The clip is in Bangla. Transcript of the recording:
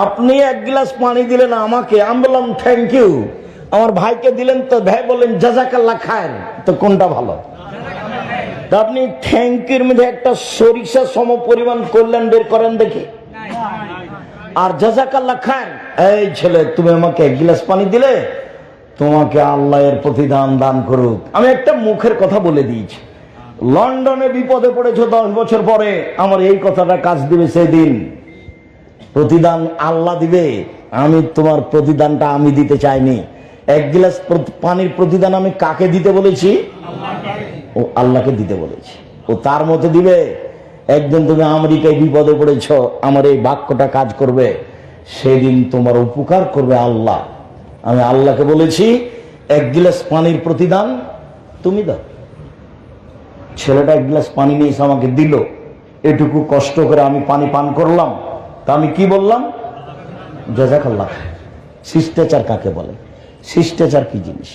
আপনি এক গ্লাস পানি দিলেন আমাকে। আমি বললাম থ্যাংক ইউ আমার ভাইকে দিলেন, তো ভাই বললেন জাজাকাল্লা খায়েন তো কোনটা ভালো? তা আপনি থ্যাংক ইউর মধ্যে একটা সরিষা সম পরিমাণ করলেন বের করেন দেখি। আর জাজাকাল্লা খান এই ছেলে, তুমি আমাকে এক গিলাস পানি দিলে, তোমাকে আল্লাহ এর প্রতিদান দান করুক। আমি একটা মুখের কথা বলে দিয়েছি। লন্ডনে বিপদে পড়েছো দশ বছর পরে, আমার এই কথাটা কাজ দিবে সেদিন। প্রতিদান আল্লাহ দিবে। আমি তোমার প্রতিদানটা আমি দিতে চাইনি। এক গিলাস পানির প্রতিদান আমি কাকে দিতে বলেছি? ও আল্লাহকে দিতে বলেছি। ও তার মতো দিবে। একদিন তুমি আমেরিকায় বিপদে পড়েছ, আমার এই বাক্যটা কাজ করবে। সেদিন তোমার উপকার করবে আল্লাহ। আমি আল্লাহকে বলেছি, এক গিলাস পানির প্রতিদান তুমি দাও। ছেলেটা এক গ্লাস পানি নিয়ে আমাকে দিল। এটুকু কষ্ট করে আমি পানি পান করলাম। তা আমি কি বললাম? জাজাকাল্লাহ শিষ্টাচার কাকে বলে? শিষ্টাচার কি জিনিস?